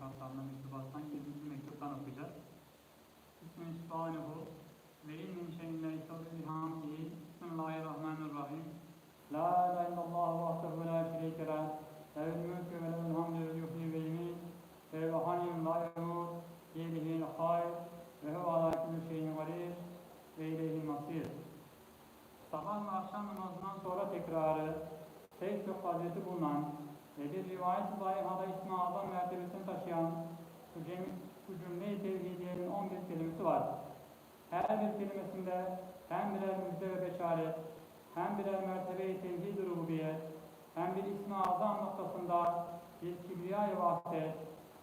şartlarına mektubattan 7. mektuptan okuyacağız. Bismillahirrahmanirrahim. Ve in min şeyin la yusabbihu bihamdihi. Bismillahirrahmanirrahim. La ilahe illallah vahdehu la şerike leh. Lehul mulku ve lehul hamdu ve yuhyi ve yumiit. Ve huve hayyun la yemut. Biyedihil hayr. Ve huve ala kulli şeyin kadir. Ve ileyhil masir. Sabah ve akşam namazından sonra tekrarı, pek çok fazileti bulunan ve bir rivayet-i sahihada ismi azam mertebesini taşıyan bu, bu cümle-i tevhidiyenin 11 kelimesi var. Her bir kelimesinde hem birer müjde ve beşaret, hem birer mertebe-i tevhid-i rububiyet, hem bir ismi azam noktasında bir kibriya-i vahdet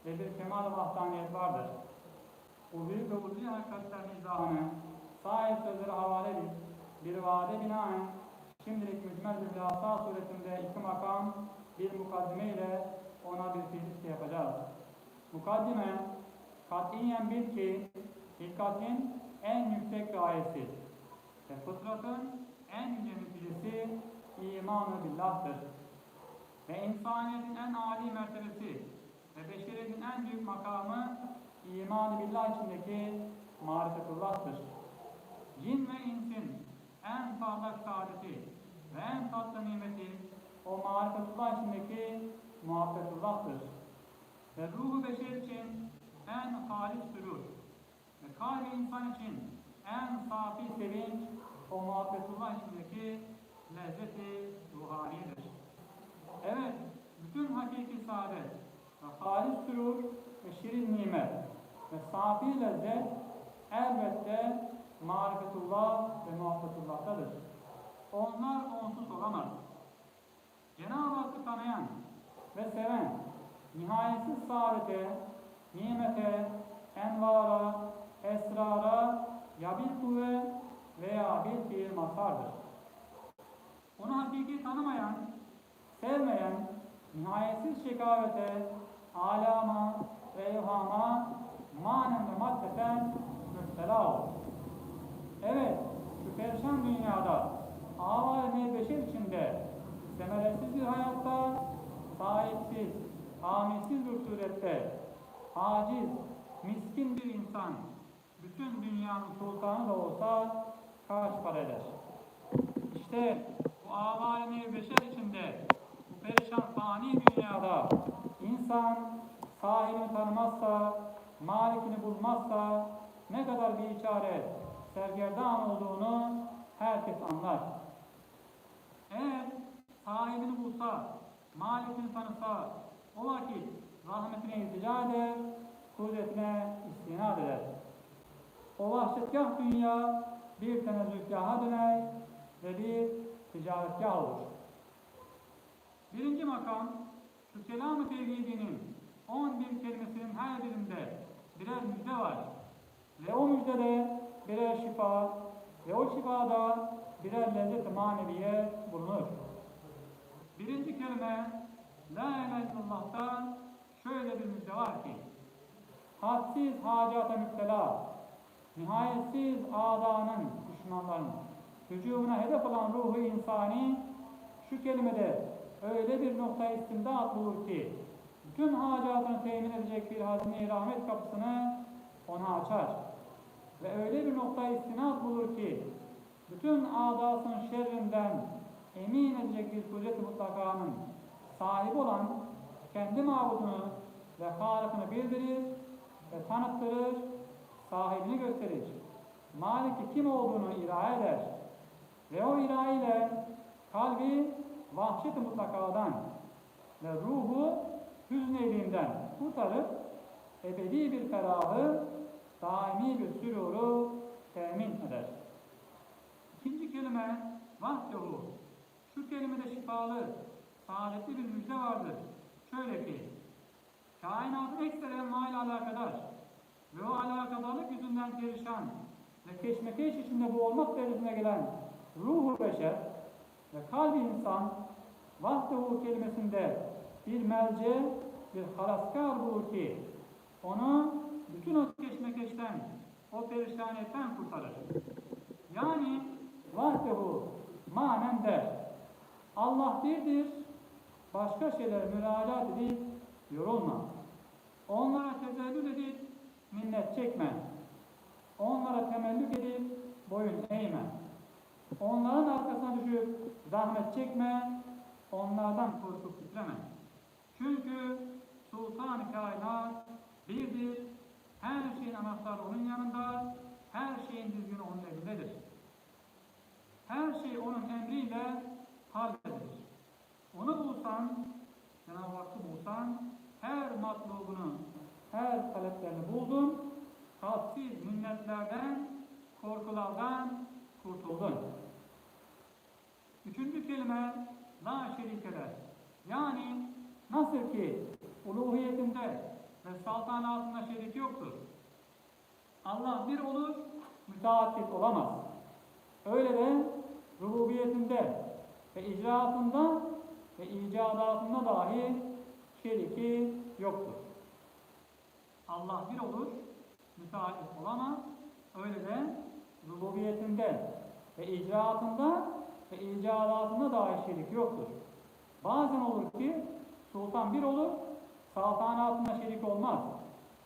ve bir kemal-i vahdaniyet vardır. Bu büyük ve ulvi hakikatlerin izahını sahip sözlere havale edip bir vaade binaen şimdilik mücmel bir suretinde iki makam bir mukaddime ile ona bir fiziske yapacağız. Mukaddime, katiyen bil ki hilkatin en yüksek gayesi ve fıtratın en yüce neticesi imanı billah'tır. Ve insaniyetin en âli mertebesi ve beşeriyetin en büyük makamı iman-ı billah içindeki marifetullah'tır. Cin ve insin en parlak saadeti ve en tatlı nimeti o marifetullah içindeki muhabbetullah'tır. Ve ruhu beşer için en halis sürur ve kalbi insan için en safi sevinç o muhabbetullah içindeki lezzeti ruhanidir. Evet, bütün hakiki saadet ve halis sürur ve şirin nimet ve safi lezzet elbette marifetullah ve muhabbetullah'tadır. Onlar onsuz olamaz. Cenab-ı Hakk'ı tanıyan ve seven, nihayetsiz saadete, nimete, envara, esrara ya bir kuvve veya bir fiil mazhardır. Onu hakiki tanımayan, sevmeyen, nihayetsiz şekavete, alama ve evhama manen ve maddeten müptela olur. Evet, şu perişan dünyada avalemi beşer içinde semeresiz bir hayatta sahipsiz, hamisiz bir surette aciz, miskin bir insan bütün dünyanın sultanı da olsa kaç para eder? İşte bu avalemi beşer içinde bu perişan fani dünyada insan sahibini tanımazsa, malikini bulmazsa ne kadar bir içare sergerdan olduğunu herkes anlar. Eğer sahibini bulsa, malikini tanısa, o vakit rahmetine iltica eder, kudretine istinad eder. O vahşetgah dünya bir tenezzülgaha döner ve bir ticaretgah olur. Birinci makam, şu kelam-ı tevhidinin 11 kelimesinin her birinde birer müjde var. Ve o müjdede birer şifa ve o şifada birer lezzet-i maneviye bulunur. Birinci kelime La ilahe şöyle bir müjde var ki hadsiz hacata müptela nihayetsiz adanın, düşmanların hücumuna hedef olan ruhu insani şu kelimede öyle bir nokta istimdat bulur ki bütün hacatını temin edecek bir hazine-i rahmet kapısını ona açar. Ve öyle bir nokta istinad bulur ki bütün adasının şerrinden emin edecek bir kudret-i mutlakanın sahibi olan kendi mabudunu ve halikini bildirir ve tanıttırır, sahibini gösterir. Maliki kim olduğunu ira eder. Ve o ira ile kalbi vahşet-i mutlakadan ve ruhu hüzneliğinden kurtarıp ebedi bir ferahı, daimi bir süruru temin eder. İkinci kelime vahdehu. Şu kelimede şifalı, saadetli bir müjde vardır. Şöyle ki, kainatın ekseri enva ile alakadar ve o alakadarlık yüzünden perişan ve keşmekeş içinde boğulmak derecesine gelen ruhu beşer ve kalbi insan vahdehu kelimesinde bir melce, bir halaskar bulur ki onu bütün o keşmekeşten, o perişaniyetten kurtarır. Yani vahdehu manen der. Allah birdir, başka şeyler müracaat edip yorulma. Onlara tezellül edip minnet çekme. Onlara temellük edip boyun eğme. Onların arkasına düşüp zahmet çekme. Onlardan korkup titreme. Çünkü Sultan-ı Kainat birdir. Her şeyin anahtarı onun yanında. Her şeyin düzgünü onun elindedir. Her şey onun emriyle halledilir. Onu bulsan, Cenab-ı Hakk'ı bulsan, her matlubunu, her taleplerini buldun, hadsiz minnetlerden, korkulardan kurtuldun. Üçüncü kelime, la şerikeler. Yani nasıl ki uluhiyetinde ve saltanatında şerik yoktur. Allah bir olur, müteaddit olamaz. Öyle de rububiyetinde ve icraatında ve icadatında dahi şeriki yoktur. Allah bir olur, müteaddit olamaz. Öyle de rububiyetinde ve icraatında ve icadatında dahi şerik yoktur. Bazen olur ki sultan bir olur, saltanatında şerik olmaz.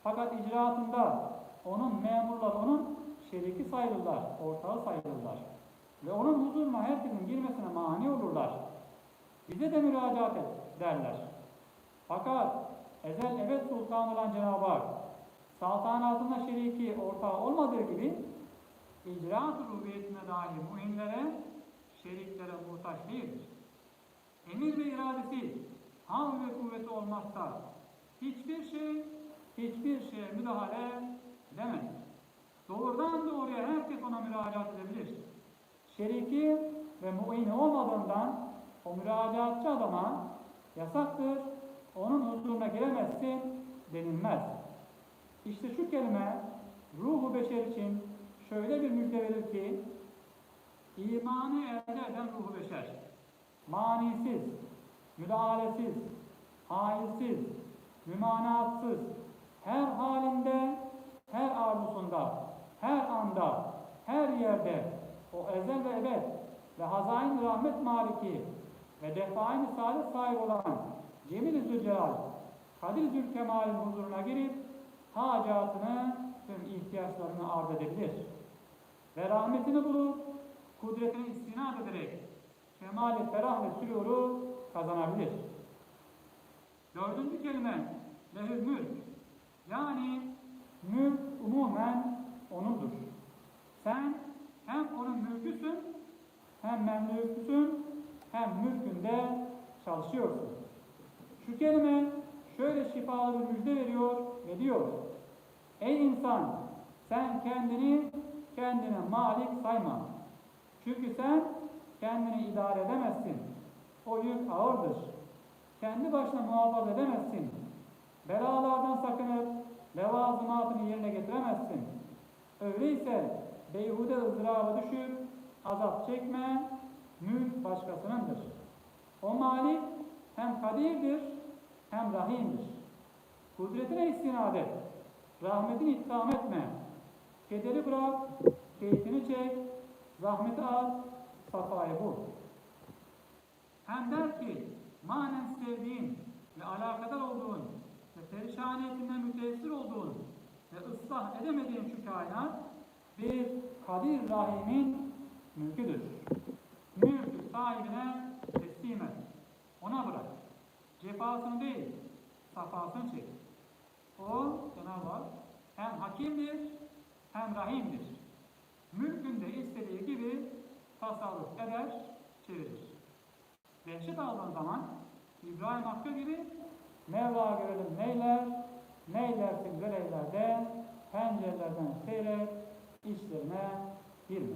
Fakat icraatında onun memurları onun şeriki sayılırlar, ortağı sayılırlar. Ve onun huzuruna herkesin girmesine mani olurlar. Bize de müracaat et derler. Fakat ezel ebed sultan olan Cenab-ı Hak saltanatında şeriki ortağı olmadığı gibi icraat rububiyetine dair muhinlere, şeriklere muhtaç değildir. Emir ve iradesi, havl ve kuvveti olmazsa hiçbir şey, hiçbir şeye müdahale edemez. Doğrudan doğruya herkes ona müracaat edebilir. Şeriki ve muini olmadığından o müracaatçı adama yasaktır, onun huzuruna giremezsin denilmez. İşte şu kelime ruhu beşer için şöyle bir müjde verir ki imanı elde eden ruhu beşer manisiz, müdahalesiz, hailsiz, mümanatsız, her halinde, her arzusunda, her anda, her yerde o ezel ve ebed ve hazain rahmet maliki ve defain saadet sahibi olan Cemil-i Zülcelal, Kadir Zülkemal'in huzuruna girip hacatını, tüm ihtiyaçlarını arz edebilir. Ve rahmetini bulup kudretine istinad ederek kemali ferah ve süruru kazanabilir. Dördüncü kelime lehül mülk. Yani mülk umumen onundur. Sen hem onun mülküsün, hem memlüküsün, hem mülkünde çalışıyorsun. Şu kelime şöyle şifalı bir müjde veriyor ve diyor. Ey insan sen kendini kendine malik sayma. Çünkü sen kendini idare edemezsin. O yük ağırdır. Kendi başına muhafaza edemezsin. Belalardan sakınıp levazımatını yerine getiremezsin. Öyleyse beyhude ızdıraba düşüp azap çekme, mülk başkasınındır. O malik hem kadirdir hem rahimdir. Kudretine istinad et, rahmetini itham etme. Kederi bırak, keyfini çek, zahmeti al, safayı bul. Hem der ki, manen sevdiğin ve alakadar olduğun ve perişaniyetinden müteessir olduğun ve ıslah edemediğin şu kainat bir kadir rahimin mülküdür. Mülkü sahibine teslim et. Ona bırak. Cefasını değil, safasını çek. O Cenab-ı Hak hem hakimdir hem rahimdir. Mülkünde istediği gibi tasarruf eder, çevirir. Dehşet aldığın zaman İbrahim Hakkı gibi Mevla görelim neyler, neylersin görevler de pencerelerden seyret, içlerine girme.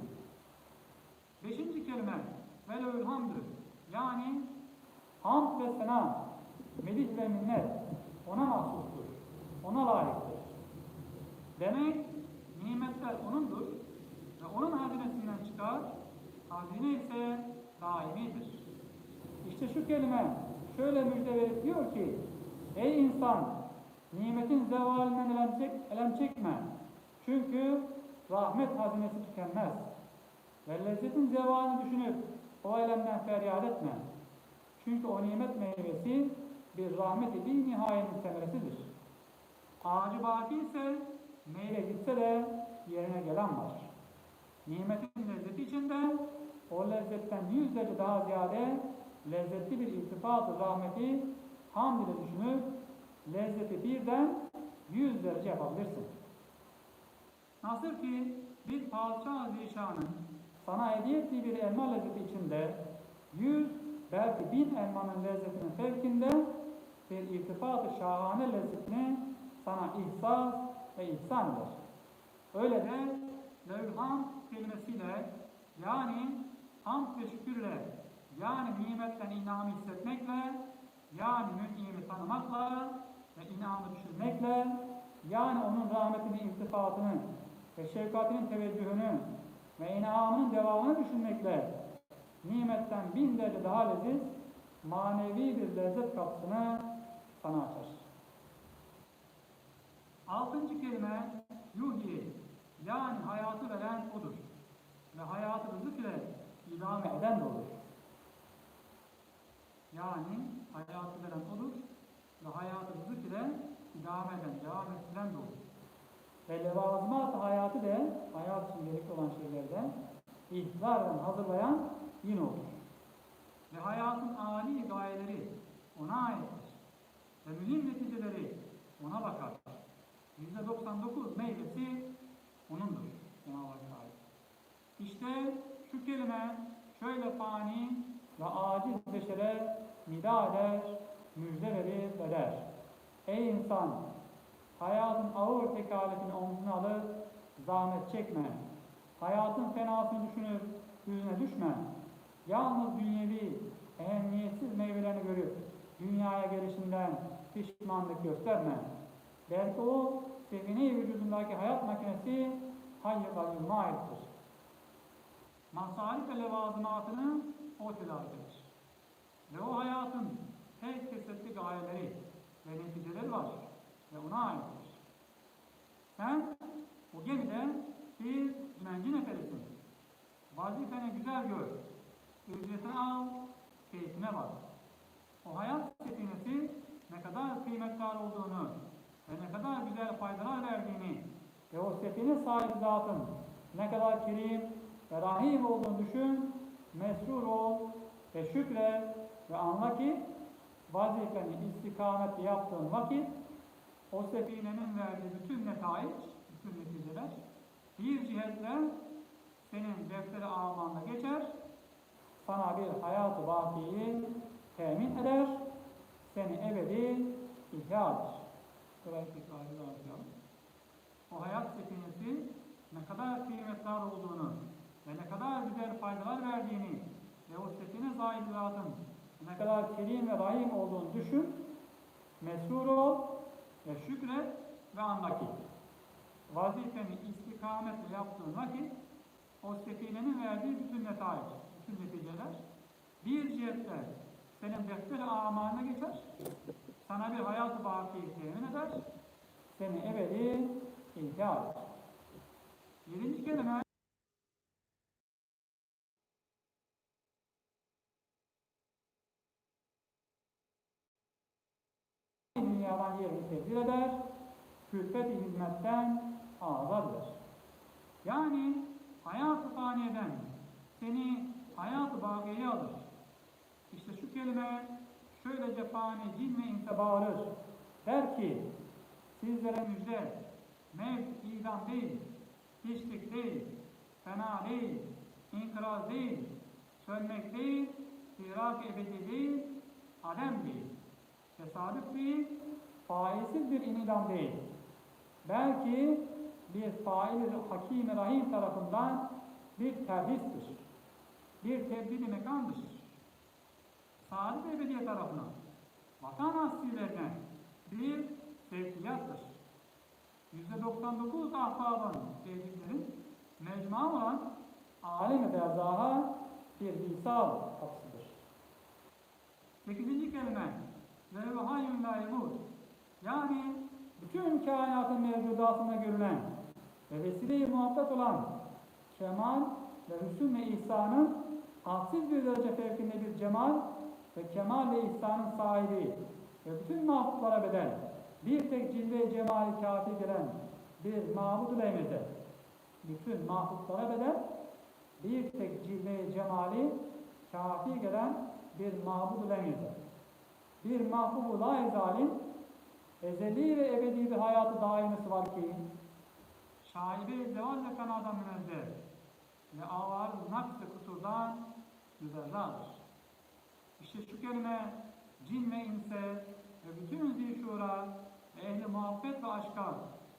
Beşinci kelime velevül hamdü yani hamd ve sena, medih ve minnet ona mahsustur, ona layıktır. Demek nimetler O'nundur ve O'nun hazinesinden çıkar, hazine ise daimidir. İşte şu kelime şöyle müjde verip diyor ki, Ey insan! Nimetin zevalinden elem, çek, elem çekme. Çünkü rahmet hazinesi tükenmez. Ve lezzetin zevalini düşünüp o elemden feryat etme. Çünkü o nimet meyvesi bir rahmet-i bir nihayetin semeresidir. Ağacı baki ise meyve gitse de yerine gelen var. Nimetin lezzeti içinde o lezzetten yüz derece daha ziyade lezzetli bir iltifat rahmeti hamd ile düşünüp lezzeti birden yüz derece yapabilirsin. Nasıl ki bir padişah zişanın sana hediye ettiği bir elma lezzeti içinde yüz belki bin elmanın lezzetinin fevkinde bir irtifat-ı şahane lezzetini sana ihsas ve ihsan eder. Öyle de levham kelimesiyle yani hamd ve şükürle yani nimetten inamı hissetmekle yani mün'imi tanımakla ve inamı düşünmekle yani onun rahmetinin iltifatını ve şefkatinin teveccühünü ve inamının devamını düşünmekle nimetten bin derece daha leziz manevi bir lezzet kapısını sana açar. Altıncı kelime yuhyi yani hayatı veren odur. Ve hayatı rızık ile idame eden de odur. Yani hayatı veren odur ve hayatı rızık ile idame eden, devam ettiren de olur. Ve levazımat hayatı da hayat için gerekli olan şeylerden ihtiyardan hazırlayan yine olur. Ve hayatın âli gayeleri ona aittir. Ve mühim neticeleri ona bakar. %99 meyvesi onundur. Hakk'a ait. İşte şu kelime şöyle fani ve aciz beşere nida eder, müjde verir ve der. Ey insan! Hayatın ağır tekalifini omzuna alıp zahmet çekme. Hayatın fenasını düşünüp yüzüne düşme. Yalnız dünyevi, ehemmiyetsiz meyvelerini görüp dünyaya gelişinden pişmanlık gösterme. Belki o sevine vücudundaki hayat makinesi hayy kayyum'a aittir. Masalih ve levazımatını o telafi eder. Ve o hayatın pek kesetli gayeleri ve neticeleri var ve ona aittir. Sen o gemide bir dümenci neferisin. Vazifeni güzel gör, ücretini al, keyfine bak. O hayat sefinesi ne kadar kıymetli olduğunu ve ne kadar güzel faydalar verdiğini ve o sefine sahip zatın ne kadar kerim ve rahim olduğunu düşün, mesrur ol ve şükret ve anla ki vazifeni istikametle yaptığın vakit o sefinenin verdiği bütün netayiç, bütün neticeler bir cihetle senin defteri amanda geçer, sana bir hayat-ı vakiyi temin eder, seni ebedi ihya eder. Burayı tekrar okuyalım. O hayat sefinesi ne kadar kıymetli olduğunu ve ne kadar güzel faydalar verdiğini ve o sefine zahidlatın ne kadar kerim ve rahim olduğunu düşün, mesrur ol ve şükret ve anla ki vazifeni istikametle yaptığın vakit o sefinenin verdiği bütün netayiç, bütün neticeler bir cihetle senin defter amalına geçer, sana bir hayat-ı bakiyi temin eder, seni ebedi ihya eder. Yedinci kelime dünyadan yerini tebdil eder, külfet-i hizmetten azad eder. Yani hayat-ı faniyeden seni hayat-ı bakiyeye alır. İşte şu kelime şöylece fani cin ve inse bağırır. Der ki, sizlere müjde, mevt idam değil, hiçlik değil, fena değil, inkıraz değil, sönmek değil, firak ebedi değil, adem değil, tesadüf değil, faizsiz bir inidam değil. Belki bir fail hakim rahim tarafından bir terhistir. Bir tebdili mekandır. Saadet ebediye tarafına, vatan aslilerine bir sevkiyattır. %99 ahbabın sevdiklerin mecmua olan alim-i berzaha bir visal kapısıdır. Sekizinci kelime ve hayyun la yani bütün kainatın mevcudatında görülen ve vesile-i muhabbet olan kemal ve hüsn ve ihsanın hadsiz bir derece fevkinde bir cemal ve kemal ve ihsanın sahibi ve bütün mahbublara bedel bir tek cilve cemali kafi gelen bir emrede bütün mahbublara bedel bir tek cilve cemali kafi gelen bir emrede bir mahbubu la ezalin ezeli ve ebedi bir hayatı daimesi var ki şaibe zeval ve fenadan münezzeh ve avar naksı kusurdan müberradır. İşte şu kelime cin ve inse ve bütün zişura ve ehli muhabbet ve aşka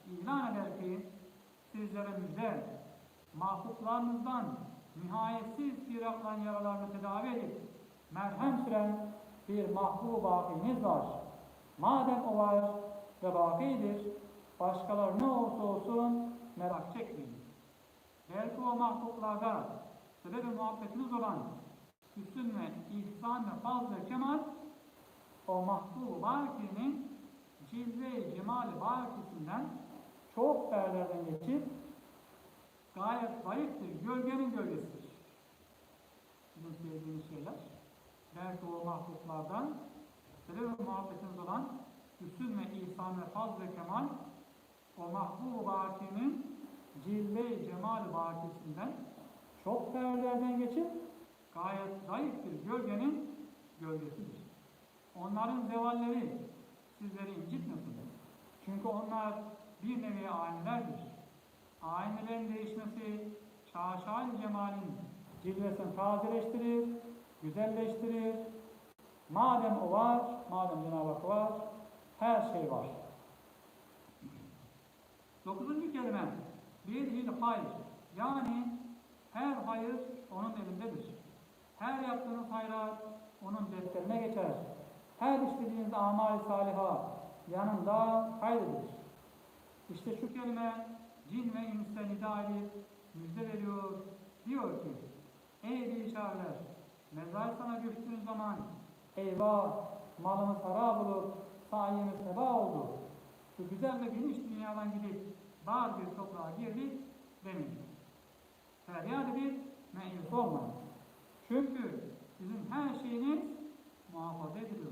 ilan eder ki sizlere müjde mahbuplarınızdan nihayetsiz firaklan yaralarını tedavi edip merhem süren bir mahbub bakiniz var. Madem o var ve bakidir, başkaları ne olursa olsun merak çekmeyin. Belki o mahbublarda sebep muhabbetiniz olan hüsn ve ihsan ve fazl ve o mahbub bakinin cilve-i cemal bakisinden çok değerlerden geçip gayet zayıf bir gölgenin gölgesidir. Bizim sevdiğimiz şeyler. Belki o mahbublardan sebep muhabbetiniz olan hüsn ve ihsan ve fazl ve kemal o mahbub bakinin cilve-i cemal bakisinden çok değerlerden geçip gayet zayıf bir gölgenin gölgesidir. Onların zevalleri sizleri incitmesin. Çünkü onlar bir nevi aynelerdir. Aynelerin değişmesi şaşal cemalin cilvesini tazeleştirir, güzelleştirir. Madem o var, madem Cenab-ı Hak var, her şey var. Dokuzuncu kelime, bir hayır. Yani her hayır onun elindedir. Her yaptığınız hayrat onun defterine geçer. Her işlediğiniz amal-i saliha yanında kaydedilir. İşte şu kelime cin ve insan nida edip müjde veriyor. Diyor ki, ey bilişarlar, mezar sana göçtüğün zaman eyvah malımız harap olur, sayemiz heba oldu. Şu güzel ve geniş dünyadan gidip dar bir toprağa girdik demeyin. Feryat edip meyil olmayın. Çünkü sizin her şeyiniz muhafaza ediliyor.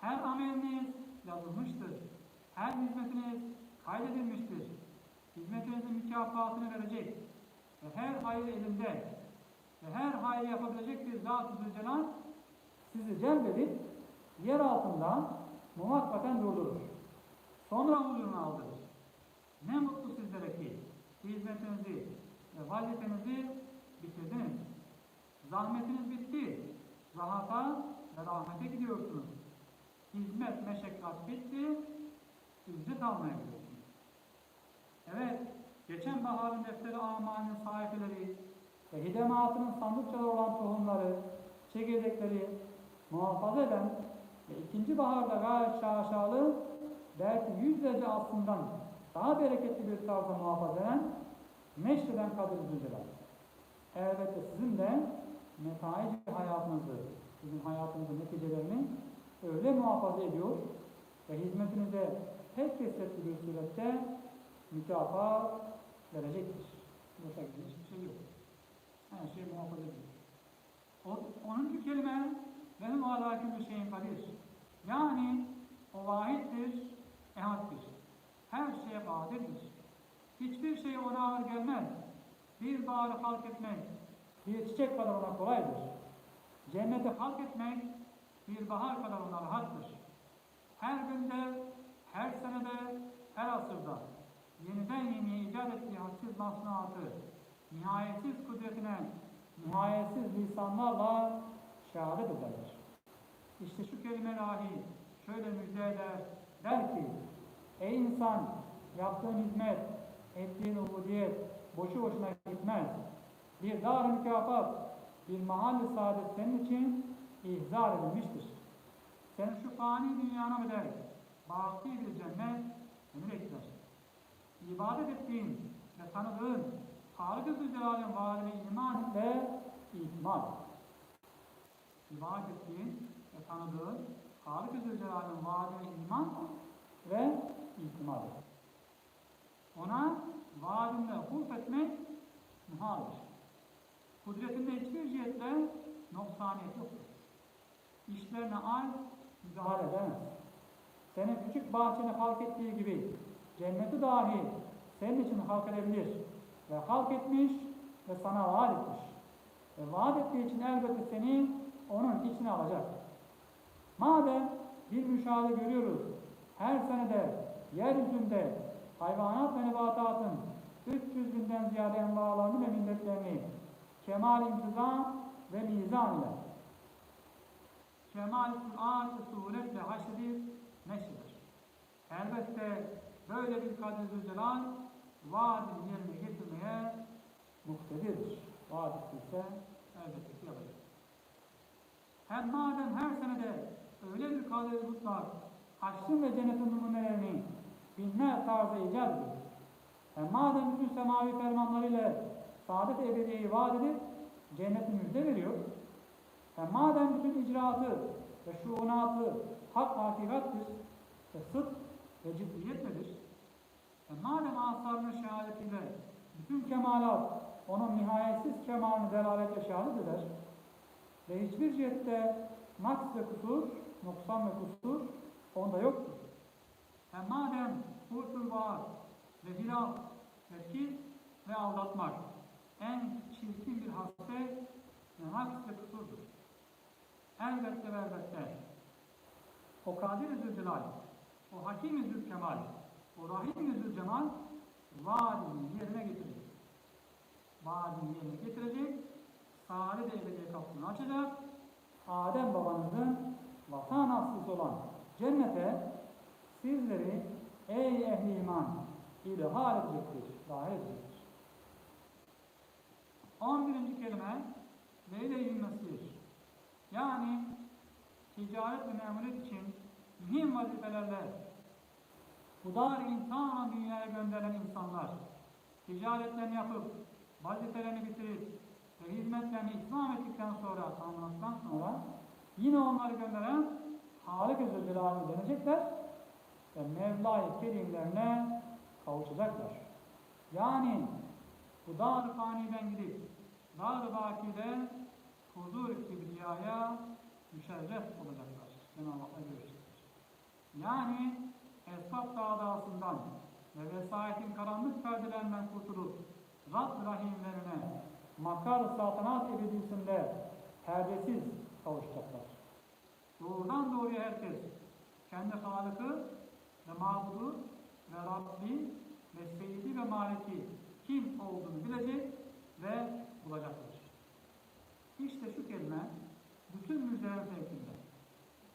Her ameliniz yazılmıştır. Her hizmetiniz kaydedilmiştir. Hizmetinizin mükafatını verecek ve her hayır elinde ve her hayır yapabilecek bir Zat-ı Zülcelal sizi celbedip yer altından muvakkaten durdurur. Sonra huzuruna aldırır. Ne mutlu sizlere ki hizmetinizi ve vazifenizi bitirdiniz. Zahmetiniz bitti. Rahata ve rahmete gidiyorsunuz. Hizmet, meşakkat bitti. İzzet almaya gidiyorsunuz. Evet, geçen baharın defteri amanın sahifeleri ve hidematının sandıkçaları olan tohumları, çekirdekleri muhafaza eden ve ikinci baharda gayet şaşalı, belki yüzlerce aslından daha bereketli bir tarzda muhafaza eden, neşreden Kadir Zülcelal. Elbette sizin de metaici hayatınızı, sizin hayatınızın neticelerini öyle muhafaza ediyor ve hizmetinize pek kesretli bir surette mükafat verecektir. Yoksa hiçbir şey yok. Her şey muhafaza ediyor. O, onun bir kelime benim alâküm bir şeyin kadir. Yani o vahittir, ehaddir. Her şeye kadirdir. Hiçbir şey ona ağır gelmez. Bir bağrı halk etmek, bir çiçek kadar ona kolaydır. Cenneti halk etmek, bir bahar kadar ona rahattır. Her günde, her senede, her asırda yeniden yeni icat ettiği hadsiz masnuatı, nihayetsiz kudretine, nihayetsiz lisanlarla şehadet ederler. İşte şu kelime dahi şöyle müjde eder, der ki, ey insan, yaptığın hizmet, ettiğin ubudiyet boşu boşuna gitmez. Bir dar mükafat, bir mahalli saadet senin için ihzar edilmiştir. Senin şu fani dünyana bedel, baki bir cennet seni bekler. İbadet ettiğin ve tanıdığın Halık-ı Zülcelal'in vaadine iman ve itimat. İbadet ettiğin ve tanıdığın Halık-ı Zülcelal'in vaadine iman ve itimat. Ona vaadinde hulf etmek muhaldir. Kudretinde hiçbir cihetle noksaniyet yoktur. İşlerine ay müdahale edemez. senin küçük bahçeni halk ettiği gibi cenneti dahi senin için halk edebilir ve halk etmiş ve sana vaat etmiş. Ve vaat ettiği için elbette seni onun içine alacak. Madem bir müşahede görüyoruz, her senede yeryüzünde hayvanat ve nebatatın 300 binden ziyade envalarını ve milletlerini kemal intizam ve mizan ile kemal Kur'an suretle haşredip neşreder. Elbette böyle bir kadir Zülcelal vaadini yerine getirmeye muhtedirdir. Vaad ettiyse elbette ki yapacak. Hem madem her senede öyle bir kadir mutlak haşrın ve cennetin numunelerini binler tarzda icat ediyor. Hem madem bütün semavi fermanlarıyla saadet ebediyeyi vaat edip cenneti müjde veriyor. Hem madem bütün icraatı ve şuunatı hak hakikattir ve sıdk ve ciddiyetledir. Hem madem asarının şehadetiyle bütün kemalat onun nihayetsiz kemalini delaletle şehadet eder ve hiçbir cihette naks ve kusur, noksan ve kusur onda yoktur. Hem madem hursul vaat ve hilaf ve kis ve aldatmak en çirkin bir hasret ve naks ve kusurdur. Elbette ve elbette o Kadir-i o Hakim-i Zülkemal, o Rahim-i Zülcemal vaadini yerine getirecek. Vaadini yerine getirecek, saadet ebediye kapısını açacak, Adem babanızın vatan aslısı olan cennete sizleri ey ehli iman ilhar edecektir, dahil edecektir. 11. kelime Leyle-i Mesir yani ticaret ve memulet için mühim vazifelerle bu dar imtihanla dünyaya gönderilen insanlar ticaretlerini yapıp vazifelerini bitirip ve hizmetlerini itmam ettikten sonra tamamladıktan sonra yine onları gönderen Halik-i Zülcelal'e dönecekler ve Mevla-i Kerimlerine kavuşacaklar. Yani bu dar faniden gidip dar bakide huzur kibriyaya müşerref olacaklar. Cenab-ı Hak'la görüşecekler. Yani esbab dağdasından ve vesayetin karanlık perdelerinden kurtulup Rab rahimlerine makar saltanat ebedisinde perdesiz kavuşacaklar. Doğrudan doğruya herkes kendi Halık'ı ve Mabudu ve Rabbi ve Seyyidi ve Maliki kim olduğunu bilecek ve bulacaklar. İşte şu kelime bütün müjdelerin fevkinde.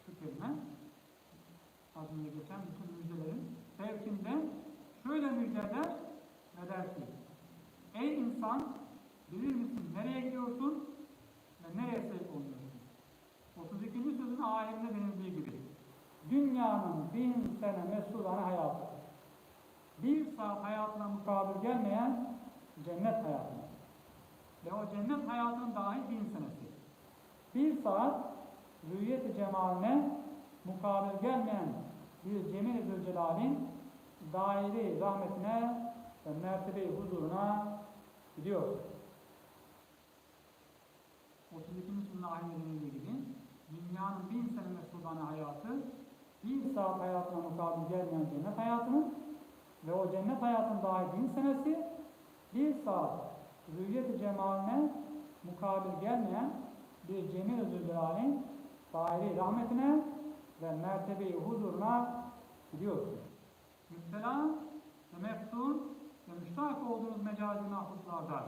Şu kelime önce geçen bütün müjdelerin fevkinde şöyle müjdeler ve der Ey insan bilir misin nereye gidiyorsun ve nereye sevk oluyorsun? 32. sözün alimde denildiği gibi dünyanın bin sene mesulane hayatı bir saat hayatına mukabil gelmeyen cennet hayatı ve o cennet hayatının dahi bin senesi bir saat rüyet-i cemaline mukabil gelmeyen Cemil-i Zülcelal'in daire rahmetine ve mertebe huzuruna gidiyor. 32. sünnet ahimetinin gibi dünyanın bin sene mesudane hayatı bir saat hayatına mukabil gelmeyen cennet hayatının ve o cennet hayatının dahi bin senesi bir saat rüyet-i cemaline mukabil gelmeyen bir Cemil Zülcelal'in daire rahmetine ve mertebe-i huzuruna gidiyorsun. Müptela ve meftun ve müştak olduğunuz mecazi mahsuslarda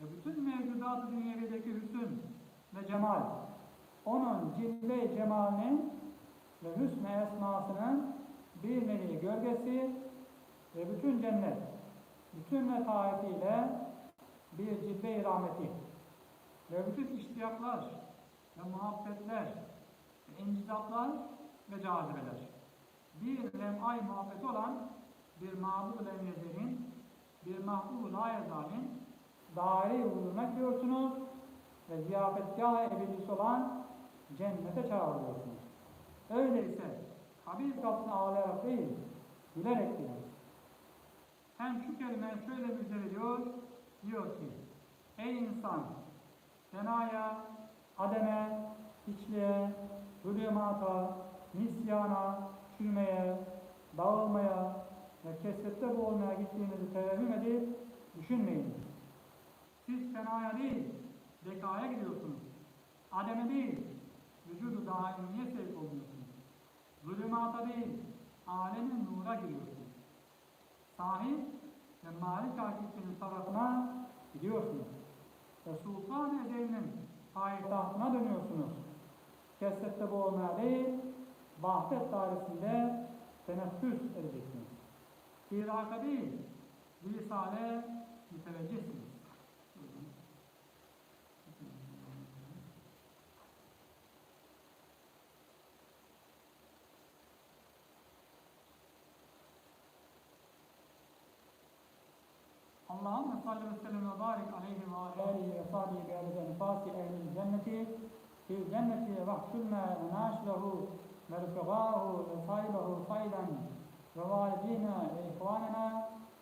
ve bütün mevcudat-ı dünyevideki hüsn ve cemal onun cilve-i cemalinin ve hüsn-i esmasının bir nevi gölgesi ve bütün cennet, bütün letaifiyle bir cilve-i rahmeti ve bütün iştiyaklar ve muhabbetler incizatlar ve cazibeler bir lem'ay muhabbeti olan bir mağdur lemyezerin bir mahbub la yazalin daire huzuruna gidiyorsunuz ve ziyafetgah ebedisi olan cennete çağırıyorsunuz. Öyleyse kabir kapısını ağlayarak değil, gülerek gidiyoruz. Hem şu kelime şöyle müjde ediyor, diyor ki, Ey insan! Fenaya, ademe, hiçliğe, zulümata, nisyana, küçülmeye, dağılmaya ve kesrette boğulmaya gittiğinizi tevehüm edip düşünmeyin. Siz fenaya değil, bekaya gidiyorsunuz. Ademe değil, vücudu daimiye sevk oluyorsunuz. Zulümata değil, alemin nura giriyorsunuz. Sahip ve malik hakikinin tarafına gidiyorsunuz. Ve Sultan Ezel'in payitahtına dönüyorsunuz. Kesrette boğulmaya değil, Vahdet dairesinde teneffüs edeceksiniz. İraka değil, visale müteveccihsiniz. Allahümme salli ve sellem ve barik aleyhi ve aleyhi ve sahbihi bi aleyhi enfasi ehlil cenneti في الجنة واحشرنا وناشره ونرفقاه وصاحبه صيدا. ووالدينا وإخواننا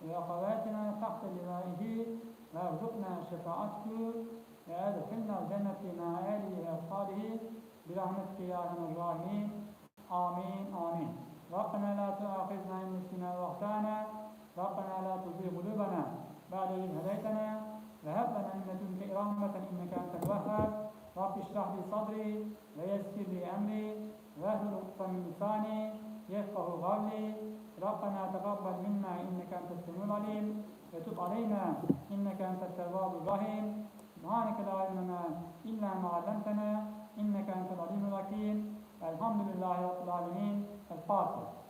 وأخواتنا تحت لوائه وارزقنا شفاعته وادخلنا الجنة مع آله وأصحابه برحمتك يا أرحم الراحمين. آمين آمين. ربنا لا تؤاخذنا إن نسينا وأخطأنا ربنا لا تزغ قلوبنا بعد إذ هديتنا. وهب لنا من لدنك إرامة إنك أنت الوهاب. رب اشرح لي صدري ويسر لي أمري واحلل عقدة من لساني يفقه قولي. ربنا تقبل منا إنك أنت السميع العليم. وتب علينا إنك أنت التواب الرحيم. سبحانك لا علم لنا إلا ما علمتنا إنك أنت العليم الحكيم. الحمد لله رب العالمين. الفاتحة.